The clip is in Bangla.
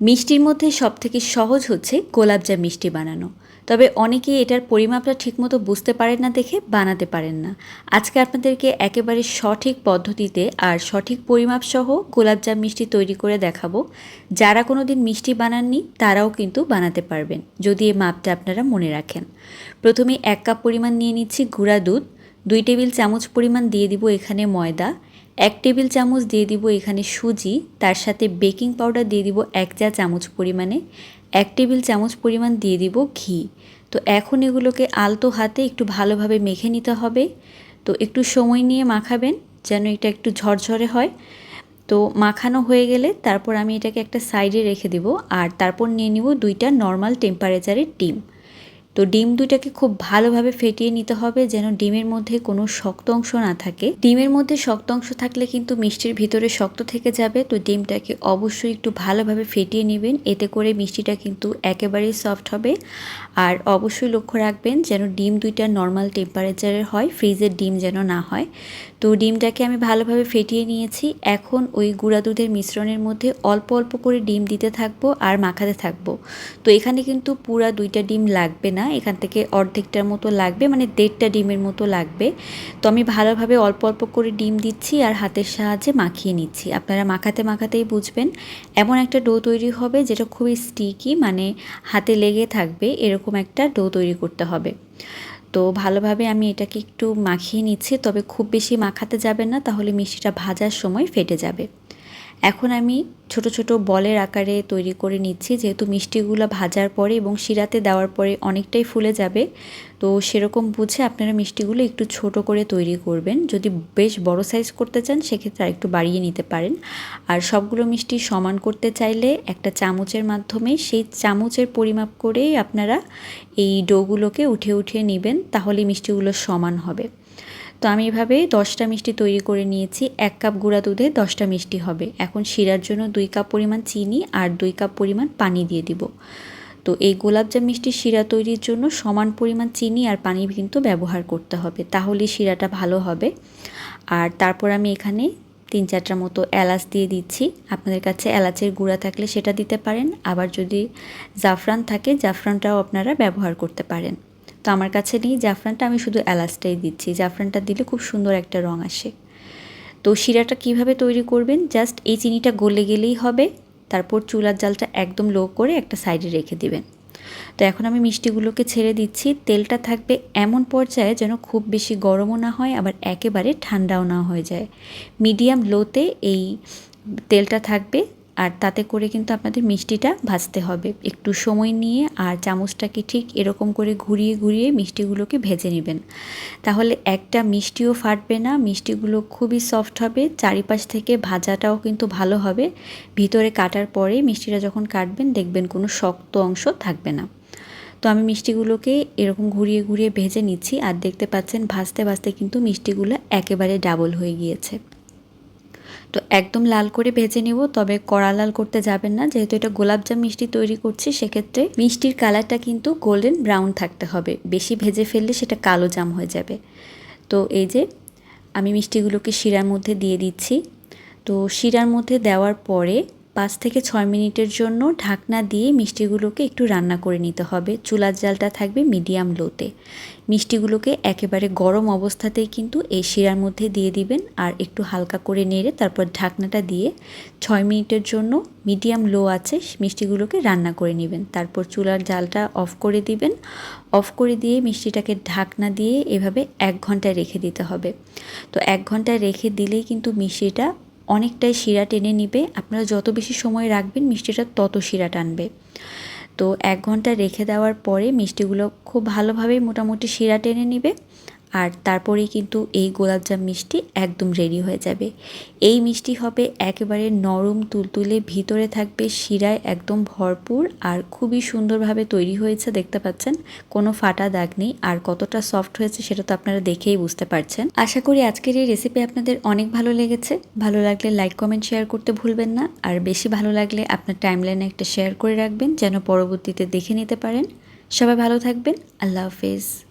মিষ্টির মধ্যে সবথেকে সহজ হচ্ছে গোলাপজাম মিষ্টি বানানো। তবে অনেকেই এটার পরিমাপটা ঠিকমতো বুঝতে পারেন না দেখে বানাতে পারেন না। আজকে আপনাদেরকে একেবারে সঠিক পদ্ধতিতে আর সঠিক পরিমাপ সহ গোলাপজাম মিষ্টি তৈরি করে দেখাবো। যারা কোনো দিন মিষ্টি বানাননি, তারাও কিন্তু বানাতে পারবেন। যদি এই মাপটা আপনারা মনে রাখেন। প্রথমে এক কাপ পরিমাণ নিয়ে নিচ্ছি গুঁড়া দুধ, দুই টেবিল চামচ পরিমাণ দিয়ে দিব এখানে ময়দা এক টেবিল চামচ দিয়ে দিব এখানে সুজি, তার সাথে বেকিং পাউডার দিয়ে দিব এক চা চামচ পরিমাণে, এক টেবিল চামচ পরিমাণ দিয়ে দিব ঘি। তো এখন এগুলোকে আলতো হাতে একটু ভালোভাবে মেখে নিতে হবে। তো একটু সময় নিয়ে মাখাবেন যেন এটা একটু ঝরঝরে হয়। তো মাখানো হয়ে গেলে তারপর আমি এটাকে একটা সাইডে রেখে দিব আর তারপর নিয়ে নিব দুইটা নর্মাল টেম্পারেচারের ডিম। তো ডিম দুইটাকে খুব ভালোভাবে ফেটিয়ে নিতে হবে যেন ডিমের মধ্যে কোনো শক্ত অংশ না থাকে। ডিমের মধ্যে শক্ত অংশ থাকলে কিন্তু মিষ্টির ভিতরে শক্ত থেকে যাবে, তো ডিমটাকে অবশ্যই একটু ভালোভাবে ফেটিয়ে নেবেন, এতে করে মিষ্টিটা কিন্তু একেবারেই সফট হবে। আর অবশ্যই লক্ষ্য রাখবেন যেন ডিম দুইটা নর্মাল টেম্পারেচারের হয়, ফ্রিজের ডিম যেন না হয়। তো ডিমটাকে আমি ভালোভাবে ফেটিয়ে নিয়েছি। এখন ওই গুঁড়া দুধের মিশ্রণের মধ্যে অল্প অল্প করে ডিম দিতে থাকব আর মাখাতে থাকব। তো এখানে কিন্তু পুরা দুইটা ডিম লাগবে না। এখান থেকে অর্ধেকটার মতো লাগবে মানে দেড়টা ডিমের মতো লাগবে। তো আমি ভালোভাবে অল্প অল্প করে ডিম দিচ্ছি আর হাতের সাহায্যে মাখিয়ে নিচ্ছি। আপনারা মাখাতে মাখাতেই বুঝবেন, এমন একটা ডো তৈরি হবে যেটা খুবই স্টিকি মানে হাতে লেগে থাকবে, এরকম একটা ডো তৈরি করতে হবে। তো ভালোভাবে আমি এটাকে একটু মাখিয়ে নিচ্ছি, তবে খুব বেশি মাখাতে যাবে না, তাহলে মিষ্টিটা ভাজার সময় ফেটে যাবে। এখন আমি ছোট ছোট বলের আকারে তৈরি করে নিচ্ছি, যেহেতু মিষ্টিগুলো ভাজার পরে এবং শিরাতে দেওয়ার পরে অনেকটাই ফুলে যাবে। তো সেরকম বুঝে আপনারা মিষ্টিগুলো একটু ছোট করে তৈরি করবেন। যদি বেশ বড় সাইজ করতে চান, সেক্ষেত্রে আর একটু বাড়িয়ে নিতে পারেন। আর সবগুলো মিষ্টি সমান করতে চাইলে একটা চামচের মাধ্যমে সেই চামচের পরিমাপ করেই আপনারা এই ডোগুলোকে উঠে উঠিয়ে নেবেন, তাহলে মিষ্টিগুলো সমান হবে। তো আমি এভাবে দশটা মিষ্টি তৈরি করে নিয়েছি। এক কাপ গুঁড়া দুধে দশটা মিষ্টি হবে। এখন শিরার জন্য দুই কাপ পরিমাণ চিনি আর দুই কাপ পরিমাণ পানি দিয়ে দিব। তো এই গোলাপজাম মিষ্টি শিরা তৈরির জন্য সমান পরিমাণ চিনি আর পানি কিন্তু ব্যবহার করতে হবে। তাহলে শিরাটা ভালো হবে। আর তারপর আমি এখানে তিন চারটার মতো এলাচ দিয়ে দিচ্ছি। আপনাদের কাছে এলাচের গুঁড়া থাকলে সেটা দিতে পারেন। আবার যদি জাফরান থাকে, জাফরানটাও আপনারা ব্যবহার করতে পারেন। তো আমার কাছে নেই। জাফরানটা আমি শুধু এলাচটাই দিচ্ছি। জাফরানটা দিলে খুব সুন্দর একটা রং আসে। তো শিরাটা কীভাবে তৈরি করবেন? জাস্ট এই চিনিটা গলে গেলেই হবে। তারপর চুলার জালটা একদম লো করে একটা সাইডে রেখে দিবেন। তো এখন আমি মিষ্টিগুলোকে ছেড়ে দিচ্ছি। তেলটা থাকবে এমন পর্যায়ে যেন খুব বেশি গরমও না হয়, আবার একেবারে ঠান্ডাও না হয়ে যায়। মিডিয়াম লোতে এই তেলটা থাকবে। আর তাতে করে কিন্তু আপনাদের মিষ্টিটা ভাজতে হবে। একটু সময় নিয়ে আর চামচটাকে ঠিক এরকম করে ঘুরিয়ে ঘুরিয়ে মিষ্টিগুলোকে ভেজে নেবেন। তাহলে একটা মিষ্টিও ফাটবে না, মিষ্টিগুলো খুবই সফট হবে, চারিপাশ থেকে ভাজাটাও কিন্তু ভালো হবে। ভিতরে কাটার পরে মিষ্টিটা যখন কাটবেন, দেখবেন কোনো শক্ত অংশ থাকবে না। তো আমি মিষ্টিগুলোকে এরকম ঘুরিয়ে ঘুরিয়ে ভেজে নিচ্ছি আর দেখতে পাচ্ছেন ভাজতে ভাজতে কিন্তু মিষ্টিগুলো একেবারে ডাবল হয়ে গিয়েছে। তো একদম লাল করে ভেজে নেব, তবে কড়া লাল করতে যাবেন না। যেহেতু এটা গোলাপজাম মিষ্টি তৈরি করছি, সেক্ষেত্রে মিষ্টির কালারটা কিন্তু গোল্ডেন ব্রাউন থাকতে হবে। বেশি ভেজে ফেললে সেটা কালো জাম হয়ে যাবে। তো এই যে আমি মিষ্টিগুলোকে শিরার মধ্যে দিয়ে দিচ্ছি। তো শিরার মধ্যে দেওয়ার পরে পাঁচ থেকে ছয় মিনিটের জন্য ঢাকনা দিয়ে মিষ্টিগুলোকে একটু রান্না করে নিতে হবে। চুলার জালটা থাকবে মিডিয়াম লোতে। মিষ্টিগুলোকে একেবারে গরম অবস্থাতেই কিন্তু এই শিরার মধ্যে দিয়ে দিবেন আর একটু হালকা করে নেড়ে তারপর ঢাকনাটা দিয়ে ছয় মিনিটের জন্য মিডিয়াম লো আছে মিষ্টিগুলোকে রান্না করে নেবেন। তারপর চুলার জালটা অফ করে দিবেন। অফ করে দিয়ে মিষ্টিটাকে ঢাকনা দিয়ে এভাবে এক ঘন্টায় রেখে দিতে হবে। তো এক ঘন্টায় রেখে দিলেই কিন্তু মিষ্টিটা অনেকটাই শিরা টেনে নিবে। আপনারা যত বেশি সময় রাখবেন, মিষ্টিটা তত শিরা টানবে। তো এক ঘণ্টা রেখে দেওয়ার পরে মিষ্টিগুলো খুব ভালোভাবেই মোটামুটি শিরা টেনে নিবে। আর তারপরেই কিন্তু এই গোলাপজাম মিষ্টি একদম রেডি হয়ে যাবে। এই মিষ্টি হবে একেবারে নরম তুলতুলে, ভিতরে থাকবে শিরায় একদম ভরপুর আর খুবই সুন্দরভাবে তৈরি হয়েছে, দেখতে পাচ্ছেন? কোনো ফাটা দাগ নেই আর কতটা সফট হয়েছে সেটা তো আপনারা দেখেই বুঝতে পারছেন। আশা করি আজকের এই রেসিপি আপনাদের অনেক ভালো লেগেছে। ভালো লাগলে লাইক কমেন্ট শেয়ার করতে ভুলবেন না আর বেশি ভালো লাগলে আপনার টাইমলাইনে একটা শেয়ার করে রাখবেন, যেন পরবর্তীতে দেখে নিতে পারেন। সবাই ভালো থাকবেন। আল্লাহ হাফেজ।